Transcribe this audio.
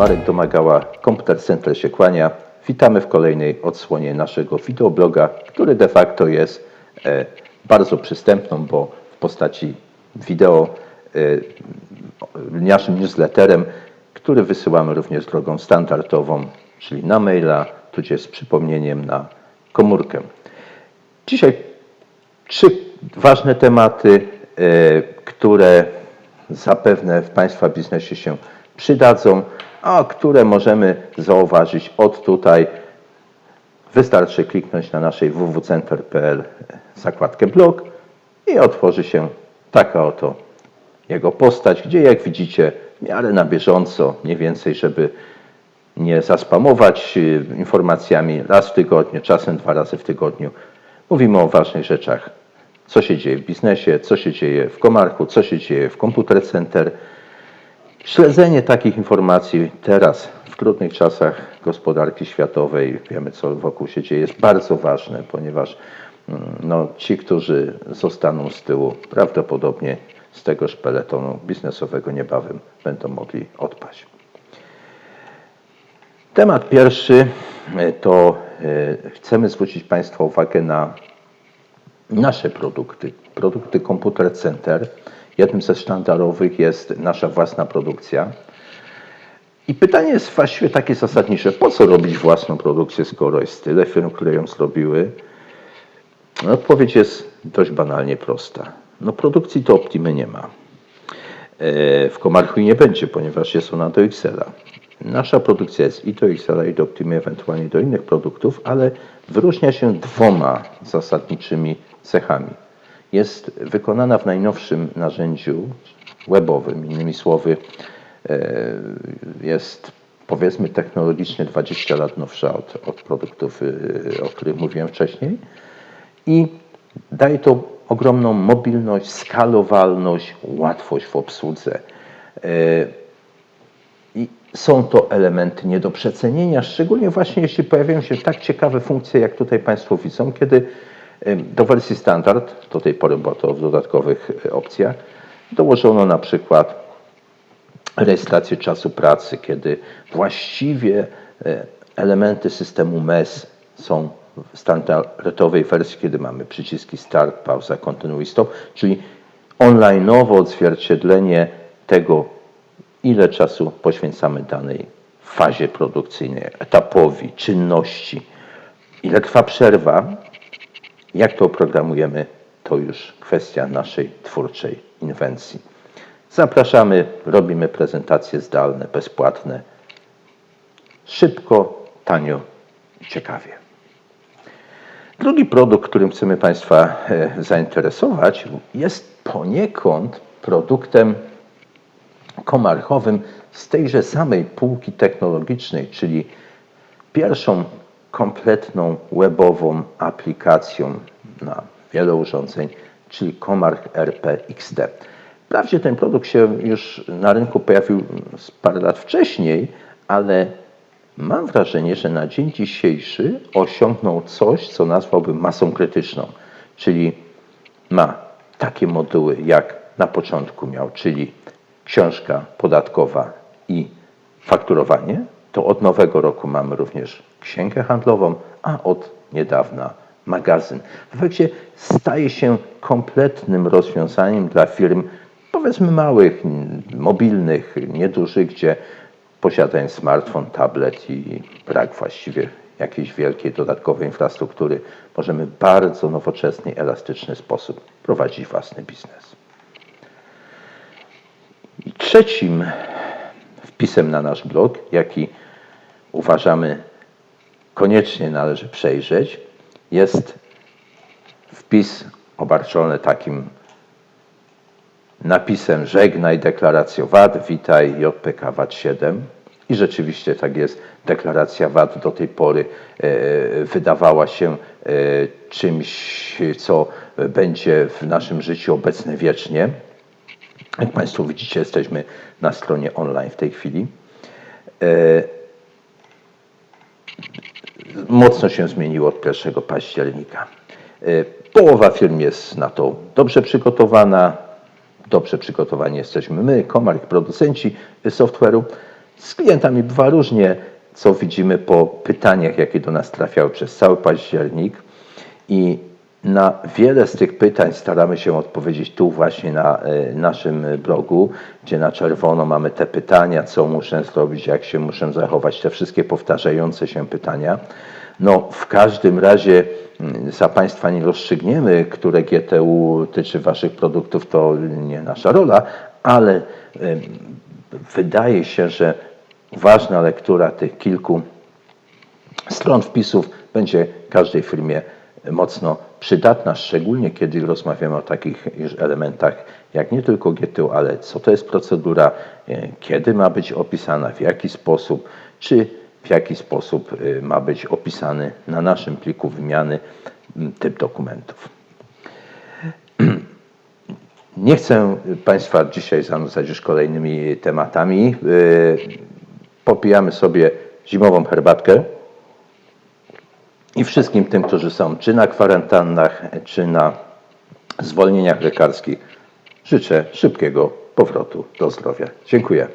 Marek Domagała, Komputer Center się kłania. Witamy w kolejnej odsłonie naszego wideobloga, który de facto jest e, bardzo przystępną, bo w postaci wideo e, naszym newsletterem, który wysyłamy również drogą standardową, czyli na maila, tudzież z przypomnieniem na komórkę. Dzisiaj trzy ważne tematy, e, które zapewne w Państwa biznesie się przydadzą, a które możemy zauważyć od tutaj. Wystarczy kliknąć na naszej www.center.pl zakładkę blog i otworzy się taka oto jego postać, gdzie jak widzicie w miarę na bieżąco, mniej więcej, żeby nie zaspamować y, informacjami raz w tygodniu, czasem dwa razy w tygodniu. Mówimy o ważnych rzeczach. Co się dzieje w biznesie, co się dzieje w Komarku, co się dzieje w Computer Center. Śledzenie takich informacji teraz, w trudnych czasach gospodarki światowej, wiemy co wokół się dzieje, jest bardzo ważne, ponieważ mm, no, ci, którzy zostaną z tyłu, prawdopodobnie z tegoż peletonu biznesowego niebawem będą mogli odpaść. Temat pierwszy e, to e, chcemy zwrócić Państwa uwagę na nasze produkty, produkty Computer Center. Jednym ze sztandarowych jest nasza własna produkcja. I pytanie jest właściwie takie zasadnicze. Po co robić własną produkcję, skoro jest tyle firm, które ją zrobiły? No, odpowiedź jest dość banalnie prosta. No, produkcji to Optimy nie ma. E, W Komarchu nie będzie, ponieważ jest ona do Excela. Nasza produkcja jest i do Excela, i do Optimy, ewentualnie do innych produktów, ale wyróżnia się dwoma zasadniczymi cechami. Jest wykonana w najnowszym narzędziu webowym, innymi słowy, e, jest powiedzmy technologicznie 20 lat nowsza od, od produktów, y, o których mówiłem wcześniej i daje to ogromną mobilność, skalowalność, łatwość w obsłudze. E, I są to elementy nie do przecenienia, szczególnie właśnie jeśli pojawiają się tak ciekawe funkcje, jak tutaj Państwo widzą, kiedy do wersji standard, do tej pory było to w dodatkowych e, opcjach, dołożono na przykład rejestrację czasu pracy, kiedy właściwie e, elementy systemu MES są w standardowej wersji, kiedy mamy przyciski start, pauza, kontynuuj, stop, czyli online'owo odzwierciedlenie tego, ile czasu poświęcamy danej fazie produkcyjnej, etapowi, czynności, ile trwa przerwa, jak to oprogramujemy, to już kwestia naszej twórczej inwencji. Zapraszamy, robimy prezentacje zdalne, bezpłatne. Szybko, tanio i ciekawie. Drugi produkt, którym chcemy Państwa e, zainteresować, jest poniekąd produktem komarchowym z tejże samej półki technologicznej, czyli pierwszą kompletną webową aplikacją na wiele urządzeń, czyli Komarch RP XT. Wprawdzie ten produkt się już na rynku pojawił z parę lat wcześniej, ale mam wrażenie, że na dzień dzisiejszy osiągnął coś, co nazwałbym masą krytyczną, czyli ma takie moduły, jak na początku miał, czyli książka podatkowa i fakturowanie, to od nowego roku mamy również księgę handlową, a od niedawna magazyn. W efekcie staje się kompletnym rozwiązaniem dla firm, powiedzmy małych, mobilnych, niedużych, gdzie posiadając smartfon, tablet i brak właściwie jakiejś wielkiej dodatkowej infrastruktury, możemy w bardzo nowoczesny, elastyczny sposób prowadzić własny biznes. I trzecim wpisem na nasz blog, jaki uważamy koniecznie należy przejrzeć, jest wpis obarczony takim napisem żegnaj deklarację VAT, witaj JPK VAT 7. I rzeczywiście tak jest. Deklaracja VAT do tej pory e, wydawała się e, czymś, co będzie w naszym życiu obecne wiecznie. Jak Państwo widzicie, jesteśmy na stronie online w tej chwili. E, Mocno się zmieniło od 1 października. E, Połowa firm jest na to dobrze przygotowana. Dobrze przygotowani jesteśmy my, Komark, producenci software'u. Z klientami bywa różnie, co widzimy po pytaniach, jakie do nas trafiały przez cały październik. I na wiele z tych pytań staramy się odpowiedzieć tu właśnie na e, naszym blogu, gdzie na czerwono mamy te pytania, co muszę zrobić, jak się muszę zachować, te wszystkie powtarzające się pytania. No, w każdym razie mm, za Państwa nie rozstrzygniemy, które GTU tyczy Waszych produktów, to nie nasza rola, ale wydaje się, że ważna lektura tych kilku stron wpisów będzie każdej firmie mocno przydatna, szczególnie kiedy rozmawiamy o takich już elementach jak nie tylko GTU, ale co to jest procedura, e, kiedy ma być opisana, w jaki sposób, czy w jaki sposób e, ma być opisany na naszym pliku wymiany typ dokumentów. Nie chcę Państwa dzisiaj zanudzać już kolejnymi tematami. E, Popijamy sobie zimową herbatkę. I wszystkim tym, którzy są czy na kwarantannach, czy na zwolnieniach lekarskich, życzę szybkiego powrotu do zdrowia. Dziękuję.